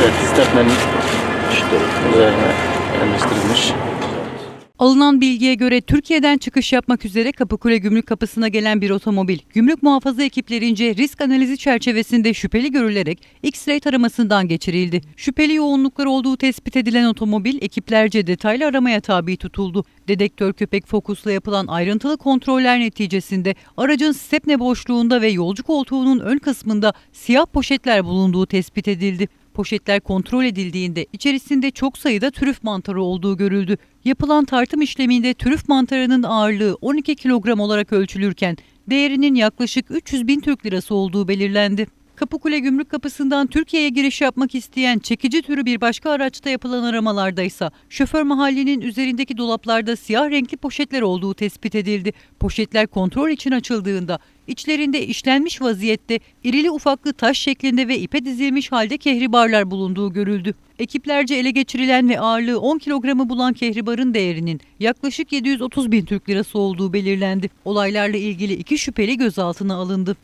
stepnenin işte üzerine yerleştirilmiş. Alınan bilgiye göre Türkiye'den çıkış yapmak üzere Kapıkule Gümrük Kapısı'na gelen bir otomobil, gümrük muhafaza ekiplerince risk analizi çerçevesinde şüpheli görülerek X-ray taramasından geçirildi. Şüpheli yoğunluklar olduğu tespit edilen otomobil ekiplerce detaylı aramaya tabi tutuldu. Dedektör köpek fokusla yapılan ayrıntılı kontroller neticesinde aracın stepne boşluğunda ve yolcu koltuğunun ön kısmında siyah poşetler bulunduğu tespit edildi. Poşetler kontrol edildiğinde içerisinde çok sayıda trüf mantarı olduğu görüldü. Yapılan tartım işleminde trüf mantarının ağırlığı 12 kilogram olarak ölçülürken değerinin yaklaşık 300 bin Türk lirası olduğu belirlendi. Kapıkule Gümrük Kapısı'ndan Türkiye'ye giriş yapmak isteyen çekici türü bir başka araçta yapılan aramalarda ise şoför mahallinin üzerindeki dolaplarda siyah renkli poşetler olduğu tespit edildi. Poşetler kontrol için açıldığında içlerinde işlenmiş vaziyette irili ufaklı taş şeklinde ve ipe dizilmiş halde kehribarlar bulunduğu görüldü. Ekiplerce ele geçirilen ve ağırlığı 10 kilogramı bulan kehribarın değerinin yaklaşık 730 bin Türk lirası olduğu belirlendi. Olaylarla ilgili iki şüpheli gözaltına alındı.